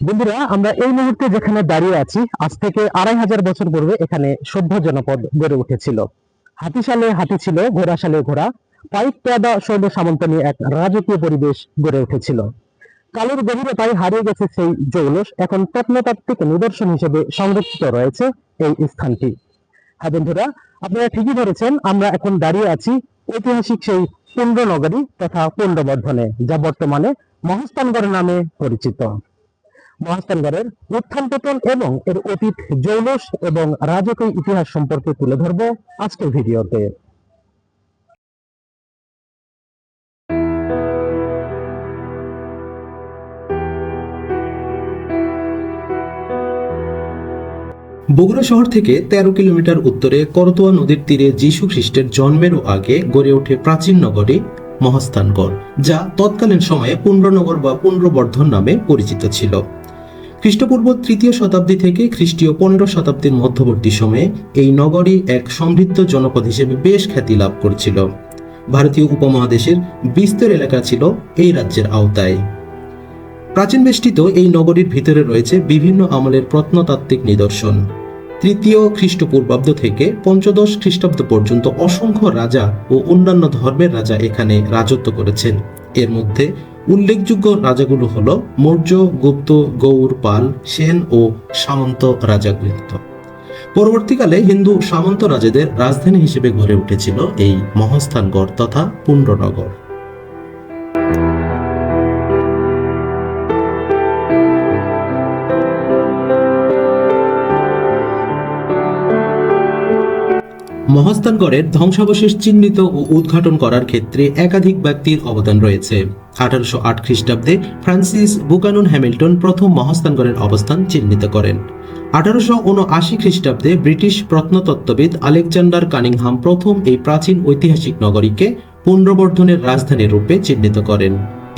বন্ধুরা, আমরা এই মুহূর্তে যেখানে দাঁড়িয়ে আছি, আজ থেকে আড়াই হাজার বছর পূর্বে এখানে সভ্য জনপদ গড়ে উঠেছিল। হাতিশালে হাতি ছিল, ঘোড়াশালে ঘোড়া। পাইক পেয়াদা সৈন্য সামন্ত নিয়ে এক রাজকীয় পরিবেশ গড়ে উঠেছিল। কালের গভীরতায় হারিয়ে গেছে সেই জৌলস। এখন প্রত্নতাত্ত্বিক নিদর্শন হিসেবে সংরক্ষিত রয়েছে এই স্থানটি। হ্যাঁ বন্ধুরা, আপনারা ঠিকই ধরেছেন, আমরা এখন দাঁড়িয়ে আছি ঐতিহাসিক সেই পুণ্ডনগরী তথা পুণ্ডবর্ধনে যা বর্তমানে মহাস্থানগড় নামে পরিচিত। মহাস্থানগড়ের উত্থান পতন এবং এর অতীত জৌলস এবং রাজকীয় ইতিহাস সম্পর্কে তুলে ধরবো আজকের ভিডিওতে। বগুড়া শহর থেকে তেরো কিলোমিটার উত্তরে করতোয়া নদীর তীরে যীশু খ্রিস্টের জন্মেরও আগে গড়ে ওঠে প্রাচীন নগরী মহাস্থানগড়, যা তৎকালীন সময়ে পুণ্ড্রনগর বা পুণ্ড্রবর্ধন নামে পরিচিত ছিল। খ্রিস্টপূর্ব তৃতীয় শতাব্দী থেকে খ্রিস্টীয় পনেরো শতাব্দীর মধ্যবর্তী সময়ে এই নগরী এক সমৃদ্ধ জনপদ হিসেবে বেশ খ্যাতি লাভ করছিল। ভারতীয় উপমহাদেশের বিস্তর এলাকা ছিল এই রাজ্যের আওতায়। প্রাচীন বেষ্টিত এই নগরীর ভিতরে রয়েছে বিভিন্ন আমলের প্রত্নতাত্ত্বিক নিদর্শন। তৃতীয় খ্রিস্টপূর্বাব্দ থেকে পঞ্চদশ খ্রিস্টাব্দ পর্যন্ত অসংখ্য রাজা ও অন্যান্য ধর্মের রাজা এখানে রাজত্ব করেছেন। এর মধ্যে উল্লেখযোগ্য রাজাগুলো হল মৌর্য, গুপ্ত গৌর পাল, সেন ও সামন্ত রাজাগৃহীত পরবর্তীকালে হিন্দু সামন্ত রাজাদের রাজধানী হিসেবে গড়ে উঠেছিল এই মহাস্থানগড় তথা পুণ্ডনগর মহাস্থানগড়ের ধ্বংসাবশেষ চিহ্নিত ও উদ্ঘাটন করার ক্ষেত্রে একাধিক ব্যক্তির অবদান রয়েছে। আঠারোশো আট খ্রিস্টাব্দে ফ্রান্সিস বুকানুন হ্যামিল্টন প্রথম মহাস্থানগড়ের অবস্থান চিহ্নিত করেন। আঠারোশো উনআশি খ্রিস্টাব্দে ব্রিটিশ প্রত্নতত্ত্ববিদ আলেকজান্ডার কানিংহাম প্রথম এই প্রাচীন ঐতিহাসিক নগরীকে পুনর্বর্ধনের রাজধানী রূপে চিহ্নিত করেন।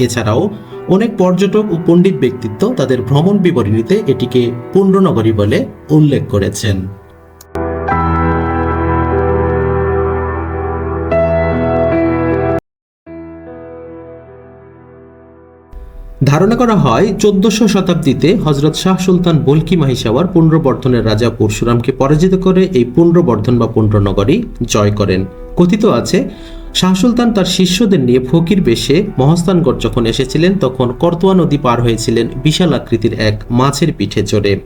এছাড়াও অনেক পর্যটক ও পণ্ডিত ব্যক্তিত্ব তাদের ভ্রমণ বিবরণীতে এটিকে পুণ্ড্রনগরী বলে উল্লেখ করেছেন। ধারণা করা হয়, চোদ্দশো শতাব্দীতে হজরত শাহ সুলতান বলকি মাহিসাওয়ার পুনর্বর্ধনের রাজা পরশুরামকে পরাজিত করে এই পুনর্বর্ধন বা পুণ্ড্রনগরী জয় করেন। কথিত আছে, শাহ সুলতান তার শিষ্যদের নিয়ে ফকির বেশে মহাস্থানগড় যখন এসেছিলেন, তখন করতোয়া নদী পার হয়েছিলেন বিশাল আকৃতির এক মাছের পিঠে চড়ে।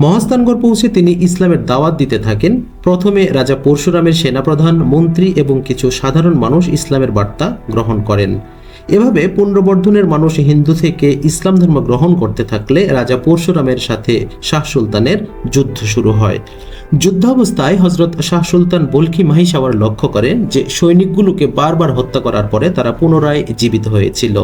মহাস্থানগড় পৌঁছে তিনি ইসলামের দাওয়াত দিতে থাকেন। প্রথমে রাজা পরশুরামের সেনাপ্রধান, মন্ত্রী এবং কিছু সাধারণ মানুষ ইসলামের বার্তা গ্রহণ করেন। এভাবে পুনর্বর্ধনের মানুষ হিন্দু থেকে ইসলাম ধর্ম গ্রহণ করতে থাকলে রাজা পরশুরামের সাথে শাহ সুলতানের যুদ্ধ শুরু হয়। যুদ্ধাবস্থায় হজরত শাহ সুলতান বলকি মাহিসাওয়ার লক্ষ্য করেন যে সৈনিকগুলোকে বারবার হত্যা করার পরে তারা পুনরায় জীবিত হয়েছিল।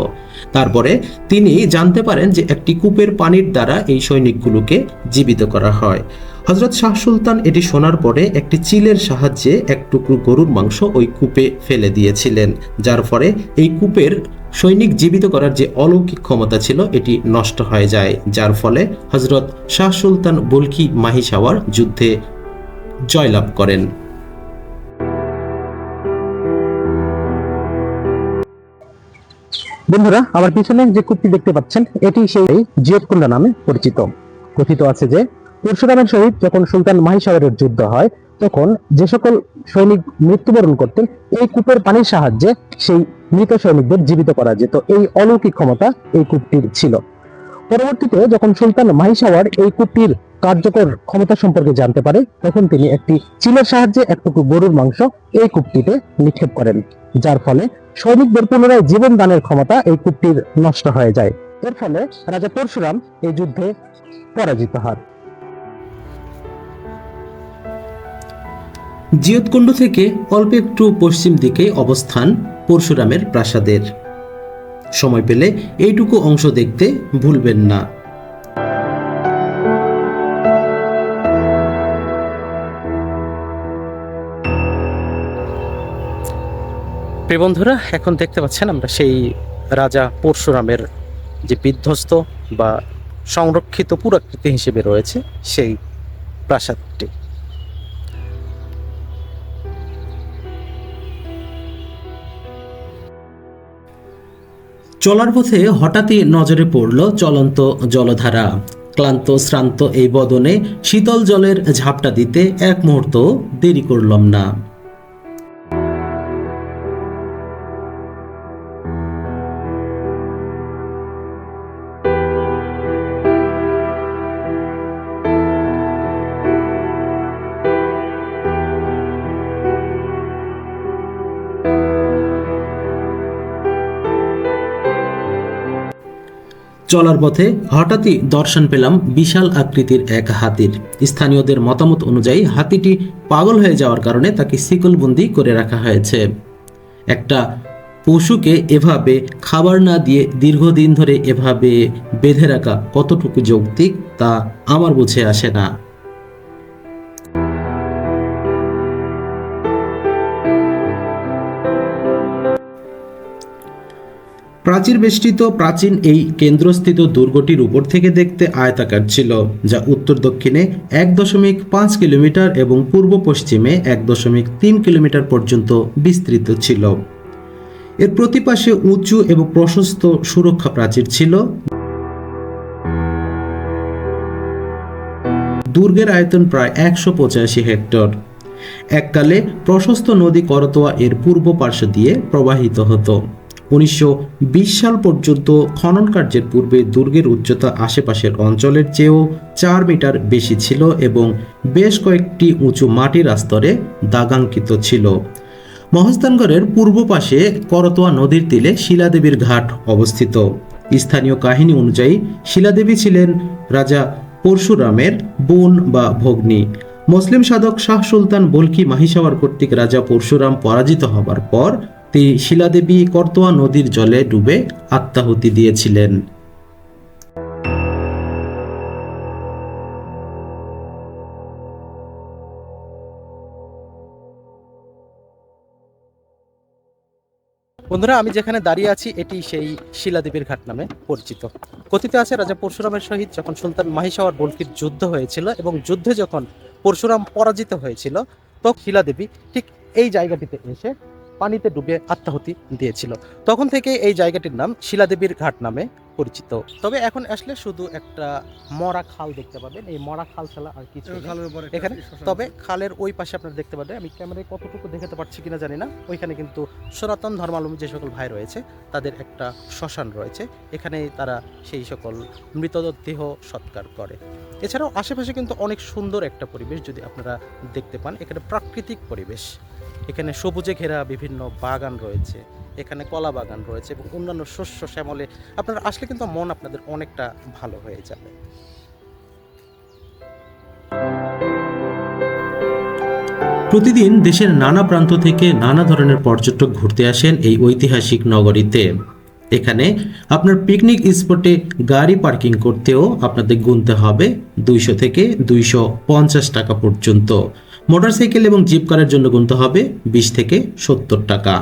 তারপরে তিনি জানতে পারেন যে একটি কূপের পানির দ্বারা এই সৈনিকগুলোকে জীবিত করা হয়। হজরত শাহ সুলতান এটি শোনার পরে একটি চিলের সাহায্যে এক টুকরো গরুর মাংস ওই কূপে ফেলে দিয়েছিলেন, যার ফলে এই কূপের সৈনিক জীবিত করার যে অলৌকিক ক্ষমতা ছিল, এটি নষ্ট হয়ে যায়। যার ফলে হজরত শাহ সুলতান বুলকি মাহিসাওয়ার যুদ্ধে জয়লাভ করেন। বন্ধুরা, আমার পিছনে যে কূপটি দেখতে পাচ্ছেন, এটি সেই জিয়তকুণ্ডা নামে পরিচিত। কথিত আছে যে পরশুরামের সহিত যখন সুলতান মাহিসাগরের যুদ্ধ হয় তখন যে সকল সৈনিক মৃত্যুবরণ করতেন, এই কূপের পানির সাহায্যে সেই মৃত সৈনিকদের জীবিত করা যেত। এই অলৌকিক ক্ষমতা এই কূপটির ছিল। পরবর্তীতে যখন সুলতান মাহিসাওয়ার এই কূপটির কার্যকর ক্ষমতা সম্পর্কে জানতে পারে, তখন তিনি একটি চিলের সাহায্যে একটুকু গরুর মাংস এই কূপটিতে নিক্ষেপ করেন, যার ফলে সৈনিকদের পুনরায় জীবন দানের ক্ষমতা এই কূপটির নষ্ট হয়ে যায়। এর ফলে রাজা পরশুরাম এই যুদ্ধে পরাজিত হন। জিয়তকুণ্ড থেকে অল্প একটু পশ্চিম দিকে অবস্থান পরশুরামের প্রাসাদের। সময় পেলে এইটুকু অংশ দেখতে ভুলবেন না। প্রিয় বন্ধুরা, এখন দেখতে পাচ্ছেন আমরা সেই রাজা পরশুরামের যে বিধ্বস্ত বা সংরক্ষিত পুরাকৃতি হিসেবে রয়েছে সেই প্রাসাদটি। চলার পথে হঠাৎই নজরে পড়ল চলন্ত জলধারা। ক্লান্ত, শ্রান্ত এই বদনে শীতল জলের ঝাপটা দিতে এক মুহূর্ত দেরি করলাম না। চলার পথে হঠাৎই দর্শন পেলাম বিশাল আকৃতির এক হাতির। স্থানীয়দের মতামত অনুযায়ী হাতিটি পাগল হয়ে যাওয়ার কারণে তাকে শিকলবন্দি করে রাখা হয়েছে। একটা পশুকে এভাবে খাবার না দিয়ে দীর্ঘদিন ধরে এভাবে বেঁধে রাখা কতটুকু যৌক্তিক তা আমার বুঝে আসে না। প্রাচীর বেষ্টিত প্রাচীন এই কেন্দ্রস্থিত দুর্গটির উপর থেকে দেখতে আয়তাকার ছিল, যা উত্তর দক্ষিণে এক দশমিক পাঁচ কিলোমিটার এবং পূর্ব পশ্চিমে এক দশমিক তিন কিলোমিটার পর্যন্ত বিস্তৃত ছিল। এর প্রতিপাশে উঁচু এবং প্রশস্ত সুরক্ষা প্রাচীর ছিল। দুর্গের আয়তন প্রায় একশো পঁচাশি হেক্টর। এককালে প্রশস্ত নদী করতোয়া এর পূর্ব পার্শ্ব দিয়ে প্রবাহিত হতো। উনিশশো বিশ সাল পর্যন্ত খনন কার্যের পূর্বে দুর্গের উচ্চতা আশেপাশের অঞ্চলের চেয়েও চার মিটার বেশি ছিল এবং বেশ কয়েকটি উঁচু মাটির আস্তরে দাগাঙ্কিত ছিল। মহস্তানগড়ের পূর্ব পাশে করতোয়া নদীর তীরে শিলাদেবীর ঘাট অবস্থিত। স্থানীয় কাহিনী অনুযায়ী শিলাদেবী ছিলেন রাজা পরশুরামের বোন বা ভগ্নী। মুসলিম সাধক শাহ সুলতান বলকি মাহিসাওয়ার কর্তৃক রাজা পরশুরাম পরাজিত হবার পর তিনি শিলাদেবী করতোয়া নদীর জলে ডুবে আত্মাহুতি দিয়েছিলেন। বন্ধুরা, আমি যেখানে দাঁড়িয়ে আছি, এটি সেই শিলাদেবীর ঘাট নামে পরিচিত। কথিত আছে, রাজা পরশুরামের সহিত যখন সুলতান মাহিসাওয়ার বলকির যুদ্ধ হয়েছিল এবং যুদ্ধে যখন পরশুরাম পরাজিত হয়েছিল তো শিলাদেবী ঠিক এই জায়গাটিতে এসে পানিতে ডুবে আত্মাহুতি দিয়েছিল। তখন থেকে এই জায়গাটির নাম শিলাদেবীর ঘাট নামে পরিচিত। তবে এখন আসলে শুধু একটা মরা খাল দেখতে পাবেন। এই মরা খাল ছাড়া আর কিছু এখানে। তবে খালের ওই পাশে আপনারা দেখতে পাবেন। আমি ক্যামেরায় কতটুকু দেখাতে পারছি কিনা জানি না। ওইখানে কিন্তু সনাতন ধর্মাবলম্বী যে সকল ভাই রয়েছে তাদের একটা শ্মশান রয়েছে। এখানে তারা সেই সকল মৃতদেহ সৎকার করে। এছাড়াও আশেপাশে কিন্তু অনেক সুন্দর একটা পরিবেশ যদি আপনারা দেখতে পান। এখানে প্রাকৃতিক পরিবেশ। এখানে সবুজে ঘেরা বিভিন্ন বাগান রয়েছে, এখানে কলা বাগান রয়েছে এবং অন্যান্য শস্য শ্যামলে আপনারা আসলে কিন্তু মন আপনাদের অনেকটা ভালো হয়ে যাবে। প্রতিদিন দেশের নানা প্রান্ত থেকে নানা ধরনের পর্যটক ঘুরতে আসেন এই ঐতিহাসিক নগরীতে। এখানে আপনার পিকনিক স্পটে গাড়ি পার্কিং করতেও আপনাদের গুনতে হবে দুইশো থেকে দুইশো পঞ্চাশ টাকা পর্যন্ত। মোটরসাইকেল এবং জিপ কারের জন্য গুনতে হবে বিশ থেকে সত্তর টাকা।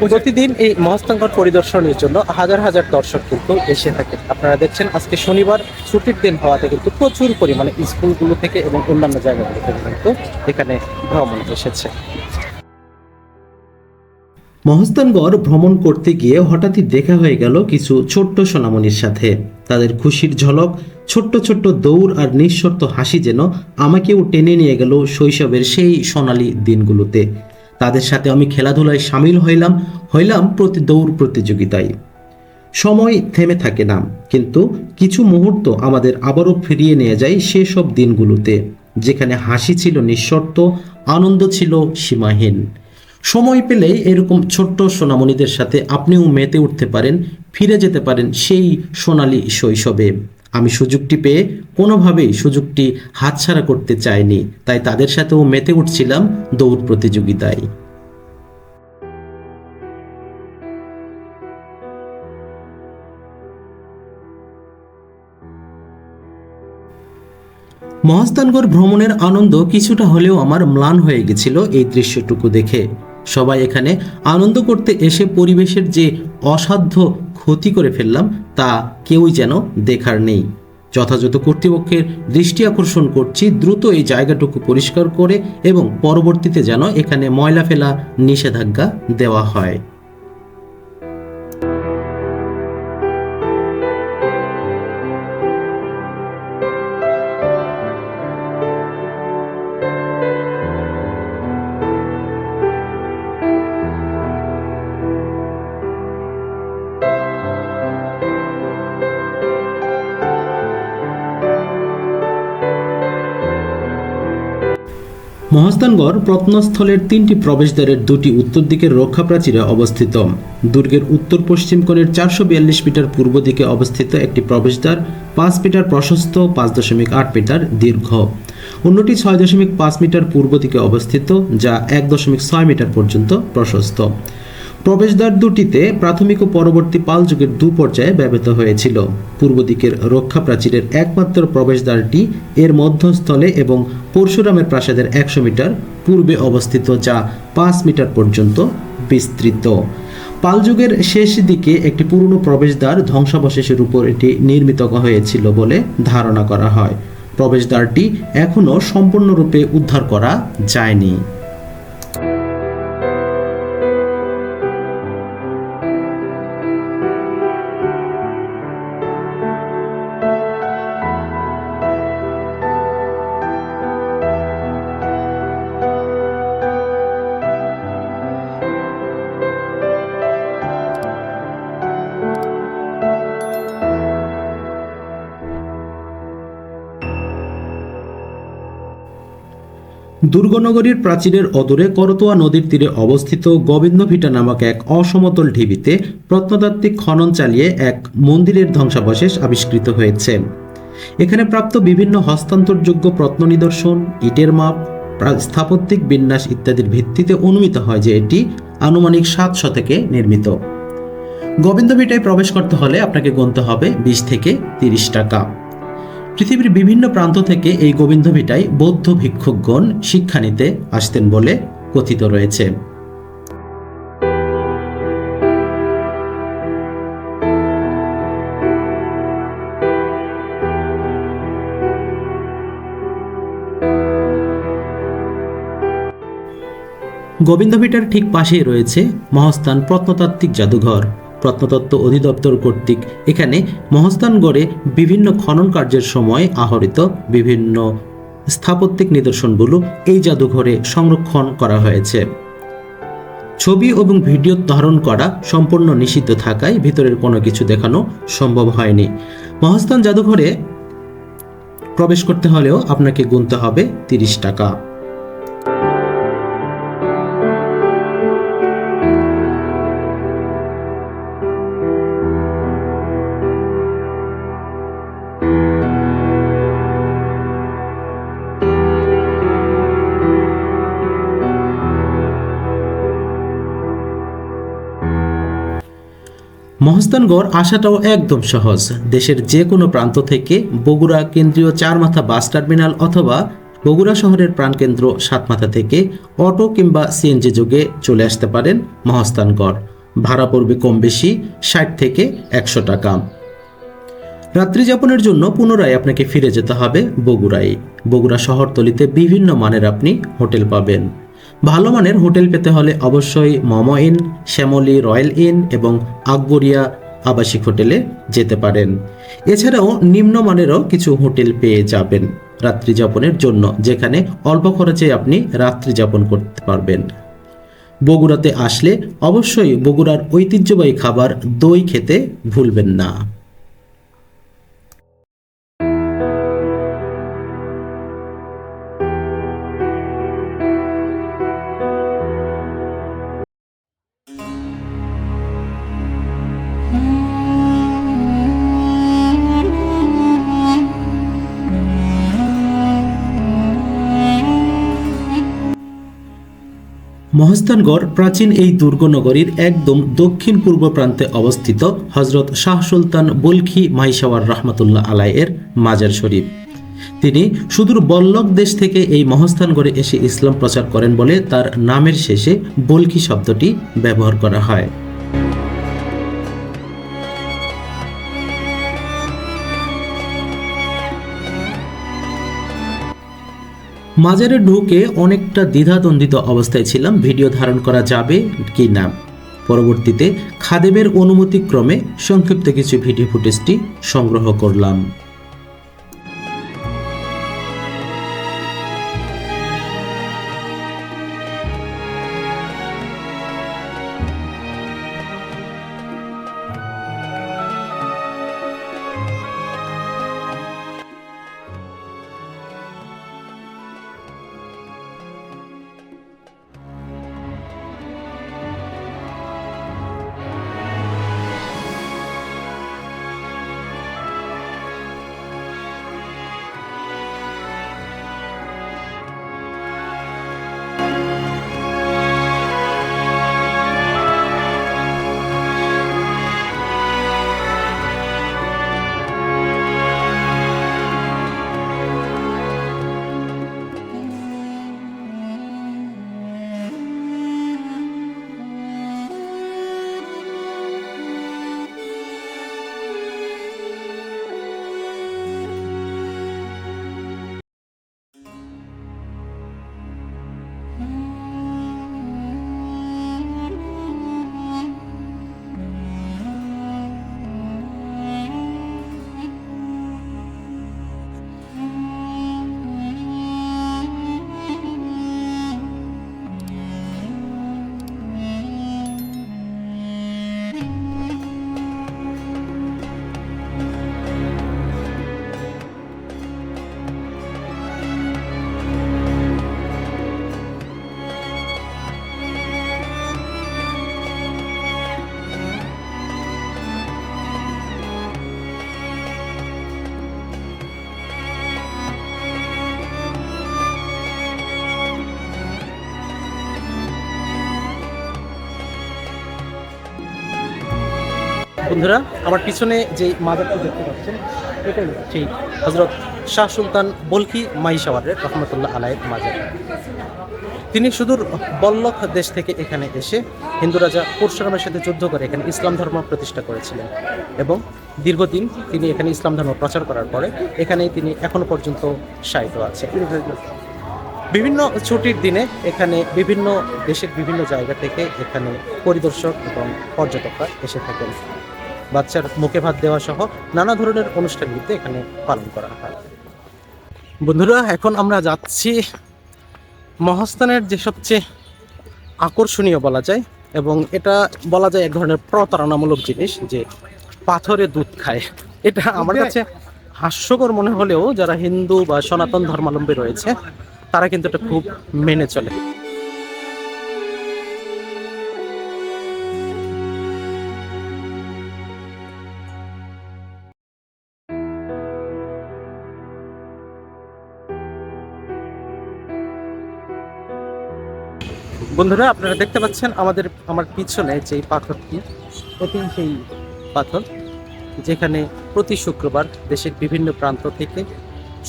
প্রতিদিন এই মহস্তাঙ্গর পরিদর্শনের জন্য হাজার হাজার দর্শক কিন্তু এসে থাকে। আপনারা দেখছেন, আজকে শনিবার, ছুটির দিন হওয়াতে কিন্তু প্রচুর পরিমাণে স্কুলগুলো থেকে এবং অন্যান্য জায়গাগুলো থেকে কিন্তু এখানে ভ্রমণ এসেছে। মহস্তানগড় ভ্রমণ করতে গিয়ে হঠাৎই দেখা হয়ে গেল কিছু ছোট্ট সোনামণির সাথে। তাদের খুশির ঝলক, ছোট্ট ছোট্ট দৌড় আর নিঃশর্ত হাসি যেন আমাকেও টেনে নিয়ে গেল শৈশবের সেই সোনালি দিনগুলোতে। তাদের সাথে আমি খেলাধুলায় সামিল হইলাম হইলাম প্রতি দৌড় প্রতিযোগিতায়। সময় থেমে থাকে না, কিন্তু কিছু মুহূর্ত আমাদের আবারও ফিরিয়ে নিয়ে যায় সেসব দিনগুলোতে, যেখানে হাসি ছিল নিঃশর্ত, আনন্দ ছিল সীমাহীন। সময় পেলে এরকম ছোট্ট সোনামণিদের সাথে আপনিও মেতে উঠতে পারেন, ফিরে যেতে পারেন সেই সোনালি শৈশবে। আমি সুযোগটি পেয়ে কোনোভাবেই সুযোগটি হাতছাড়া করতে চাইনি। তাই তাদের সাথেও মেতে উঠছিলাম দৌড় প্রতিযোগিতায়। মহাস্থানগড় ভ্রমণের আনন্দ কিছুটা হলেও আমার ম্লান হয়ে গেছিল এই দৃশ্যটুকু দেখে। সবাই এখানে আনন্দ করতে এসে পরিবেশের যে অসাধ্য ক্ষতি করে ফেললাম, তা কেউই যেন দেখার নেই। যথাযথ কর্তৃপক্ষের দৃষ্টি আকর্ষণ করছি, দ্রুত এই জায়গাটুকু পরিষ্কার করে এবং পরবর্তীতে যেন এখানে ময়লা ফেলা নিষেধাজ্ঞা দেওয়া হয়। মহাস্থানগড় প্রত্নস্থলের তিনটি প্রবেশদ্বারের দুটি উত্তর দিকের রক্ষা প্রাচীরে অবস্থিত। দুর্গের উত্তর পশ্চিম কোণের চারশো বিয়াল্লিশ মিটার পূর্ব দিকে অবস্থিত একটি প্রবেশদ্বার পাঁচ মিটার প্রশস্ত, পাঁচ দশমিক আট মিটার দীর্ঘ। অন্যটি ছয় দশমিক পাঁচ মিটার পূর্ব দিকে অবস্থিত, যা এক দশমিক ছয় মিটার পর্যন্ত প্রশস্ত। প্রবেশদ্বার দুটিতে প্রাথমিক ও পরবর্তী পাল যুগের দু পর্যায়ে ব্যবহৃত হয়েছিল। পূর্ব দিকের রক্ষা প্রাচীরের একমাত্র প্রবেশদ্বারটি এর মধ্যস্থলে এবং পরশুরামের প্রাসাদের একশো মিটার পূর্বে অবস্থিত, যা পাঁচ মিটার পর্যন্ত বিস্তৃত। পাল যুগের শেষ দিকে একটি পুরনো প্রবেশদ্বার ধ্বংসাবশেষের উপর এটি নির্মিত হয়েছিল বলে ধারণা করা হয়। প্রবেশদ্বারটি এখনও সম্পূর্ণরূপে উদ্ধার করা যায়নি। দুর্গনগরীর প্রাচীরের অদূরে করতোয়া নদীর তীরে অবস্থিত গোবিন্দভিটা নামক এক অসমতল ঢিবিতে প্রত্নতাত্ত্বিক খনন চালিয়ে এক মন্দিরের ধ্বংসাবশেষ আবিষ্কৃত হয়েছে। এখানে প্রাপ্ত বিভিন্ন হস্তান্তরযোগ্য প্রত্ন নিদর্শন, ইটের মাপ স্থাপত্যিক বিন্যাস ইত্যাদির ভিত্তিতে অনুমিত হয় যে এটি আনুমানিক সাত শতকে নির্মিত। গোবিন্দভিটায় প্রবেশ করতে হলে আপনাকে গুনতে হবে বিশ থেকে তিরিশ টাকা। পৃথিবীর বিভিন্ন প্রান্ত থেকে এই গোবিন্দভিটায় বৌদ্ধ ভিক্ষুকগণ শিক্ষা নিতে আসতেন বলে কথিত রয়েছে। গোবিন্দভিটার ঠিক পাশেই রয়েছে মহাস্থান প্রত্নতাত্ত্বিক জাদুঘর। প্রত্নতত্ত্ব অধিদপ্তর কর্তৃক এখানে মহস্থানগড়ে বিভিন্ন খনন কার্যের সময় আহরিত বিভিন্ন স্থাপত্যিক নিদর্শনগুলো এই জাদুঘরে সংরক্ষণ করা হয়েছে। ছবি এবং ভিডিও ধারণ করা সম্পূর্ণ নিষিদ্ধ থাকায় ভিতরের কোনো কিছু দেখানো সম্ভব হয়নি। মহাস্থান জাদুঘরে প্রবেশ করতে হলেও আপনাকে গুনতে হবে তিরিশ টাকা। মহস্তানগড় আসাটাও একদম সহজ। দেশের যে কোনো প্রান্ত থেকে বগুড়া কেন্দ্রীয় চারমাথা বাস টার্মিনাল অথবা বগুড়া শহরের প্রাণকেন্দ্র সাতমাথা থেকে অটো কিংবা সিএনজি যোগে চলে আসতে পারেন মহস্তানগড় ভাড়া পড়বে কম বেশি, ষাট থেকে একশো টাকা। রাত্রি যাপনের জন্য পুনরায় আপনাকে ফিরে যেতে হবে বগুড়ায়। বগুড়া শহরতলিতে বিভিন্ন মানের আপনি হোটেল পাবেন। ভালো মানের হোটেল পেতে হলে অবশ্যই Mom Inn, Shyamoli Royal Inn এবং আকবরিয়া আবাসিক হোটেলে যেতে পারেন। এছাড়াও নিম্নমানেরও কিছু হোটেল পেয়ে যাবেন রাত্রি যাপনের জন্য, যেখানে অল্প খরচে আপনি রাত্রি যাপন করতে পারবেন। বগুড়াতে আসলে অবশ্যই বগুড়ার ঐতিহ্যবাহী খাবার দই খেতে ভুলবেন না। মহস্তানগড় প্রাচীন এই দুর্গনগরীর একদম দক্ষিণ পূর্ব প্রান্তে অবস্থিত হজরত শাহ সুলতান বলখি মাইশাওয়ার রহমতুল্লাহ আলাইয়ের মাজার শরীফ। তিনি সুদূর বল্লক দেশ থেকে এই মহস্থানগড়ে এসে ইসলাম প্রচার করেন বলে তার নামের শেষে বলখি শব্দটি ব্যবহার করা হয়। মাজারে ঢুকে অনেকটা দ্বিধাদ্বন্দ্বিত অবস্থায় ছিলাম, ভিডিও ধারণ করা যাবে কি না। পরবর্তীতে খাদেবের অনুমতিক্রমে সংক্ষিপ্ত কিছু ভিডিও ফুটেজটি সংগ্রহ করলাম। বন্ধুরা, আমার পিছনে যে মাজারটি দেখতে পাচ্ছেন, এটাই সেই হজরত শাহ সুলতান বলকি মাইশাওয়ারের রহমতুল্লাহ আলাইয়ের মাজার। তিনি সুদূর বল্লভ দেশ থেকে এখানে এসে হিন্দু রাজা পরশুরামের সাথে যুদ্ধ করে এখানে ইসলাম ধর্ম প্রতিষ্ঠা করেছিলেন এবং দীর্ঘদিন তিনি এখানে ইসলাম ধর্ম প্রচার করার পরে এখানেই তিনি এখনও পর্যন্ত শায়িত আছে বিভিন্ন ছুটির দিনে এখানে বিভিন্ন দেশের বিভিন্ন জায়গা থেকে এখানে পরিদর্শক এবং পর্যটকরা এসে থাকেন। বাচ্চার মুখে ভাত দেওয়া সহ নানা ধরনের অনুষ্ঠান অনুষ্ঠানগুলিতে এখানে পালন করা হয়। বন্ধুরা এখন আমরা যাচ্ছি মহাস্থানের যে সবচেয়ে আকর্ষণীয় বলা যায় এবং এটা বলা যায় এক ধরনের প্রতারণামূলক জিনিস যে পাথরে দুধ খায়। এটা আমার কাছে হাস্যকর মনে হলেও যারা হিন্দু বা সনাতন ধর্মাবলম্বী রয়েছে তারা কিন্তু এটা খুব মেনে চলে। বন্ধুরা, আপনারা দেখতে পাচ্ছেন আমাদের, আমার পিছনে যে পাথরটি, এটি সেই পাথর, যেখানে প্রতি শুক্রবার দেশের বিভিন্ন প্রান্ত থেকে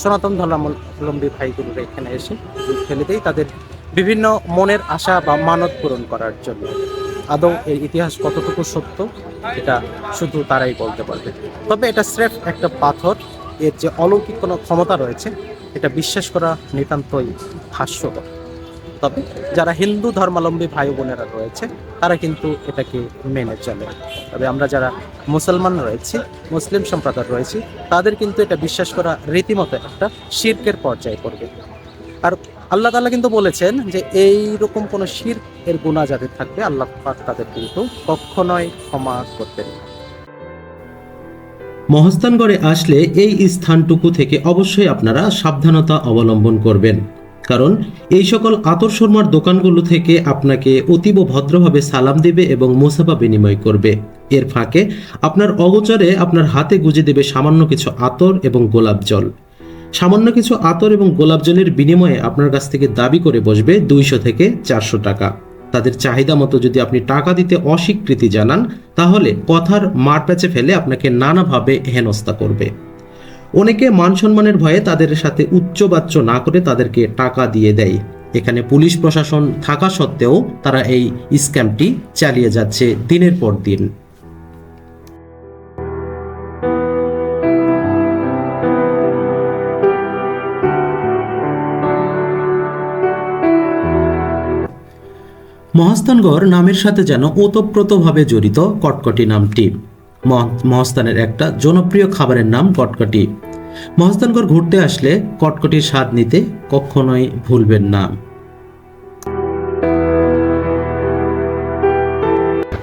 সনাতন ধর্মাবলম্বী ভাইগুলোরা এখানে এসে দেয় তাদের বিভিন্ন মনের আশা বা মানত পূরণ করার জন্য। আদৌ এর ইতিহাস কতটুকু সত্য, এটা শুধু তারাই বলতে পারবে। তবে এটা স্রেফ একটা পাথর, এর যে অলৌকিক কোনো ক্ষমতা রয়েছে, এটা বিশ্বাস করা নিতান্তই হাস্যকর। তবে যারা হিন্দু ধর্মাবলম্বী ভাই বোনেরা রয়েছে, তারা কিন্তু এটাকে মেনে চলে। তবে আমরা যারা মুসলমান রয়েছি, মুসলিম সম্প্রদায় রয়েছি, তাদের কিন্তু এটা বিশ্বাস করা রীতিমতো একটা শির্কের পর্যায়ে পড়বে। আর আল্লাহ তাআলা কিন্তু বলেছেন যে এই রকম কোনো শির্ক এর গুণা যাদের থাকবে, আল্লাহ পাক তাদের কিন্তু কখনোই ক্ষমা করবেন না। মহস্থানগড়ে আসলে এই স্থানটুকু থেকে অবশ্যই আপনারা সাবধানতা অবলম্বন করবেন। কারণ এই সকল আতর শর্মার দোকানগুলো থেকে আপনাকে অতীব ভদ্রভাবে সালাম দেবে এবং মোসাফা বিনিময় করবে। এর ফাঁকে আপনার অগোচরে আপনার হাতে গুজে দেবে সামান্য কিছু আতর এবং গোলাপ জল। সামান্য কিছু আতর এবং গোলাপ জলের বিনিময়ে আপনার কাছ থেকে দাবি করে বসবে দুইশো থেকে চারশো টাকা। তাদের চাহিদা মতো যদি আপনি টাকা দিতে অস্বীকৃতি জানান, তাহলে কথার মার প্যাচে ফেলে আপনাকে নানাভাবে হেনস্থা করবে। অনেকে মান সম্মানের ভয়ে তাদের সাথে উচ্চবাচ্য না করে তাদেরকে টাকা দিয়ে দেয়। এখানে পুলিশ প্রশাসন থাকা সত্ত্বেও তারা এই স্ক্যামটি চালিয়ে যাচ্ছে দিনের পর দিন। মহাস্থানগড় নামের সাথে যেন ওতপ্রোতভাবে জড়িত কটকটি নামটি। মহ- মহাস্থানের একটা জনপ্রিয় খাবারের নাম কটকটি। মহাস্থানগড় ঘুরতে আসলে কটকটির স্বাদ নিতে কখনোই ভুলবেন না।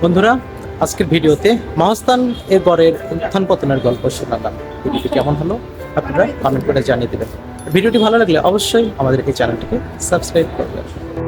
বন্ধুরা, আজকের ভিডিওতে মহাস্থান এর গড়ের উত্থান পতনের গল্প শোনালাম। ভিডিওটি কেমন হলো আপনারা কমেন্ট করে জানিয়ে দেবেন। ভিডিওটি ভালো লাগলে অবশ্যই আমাদের এই চ্যানেলটিকে সাবস্ক্রাইব করবেন।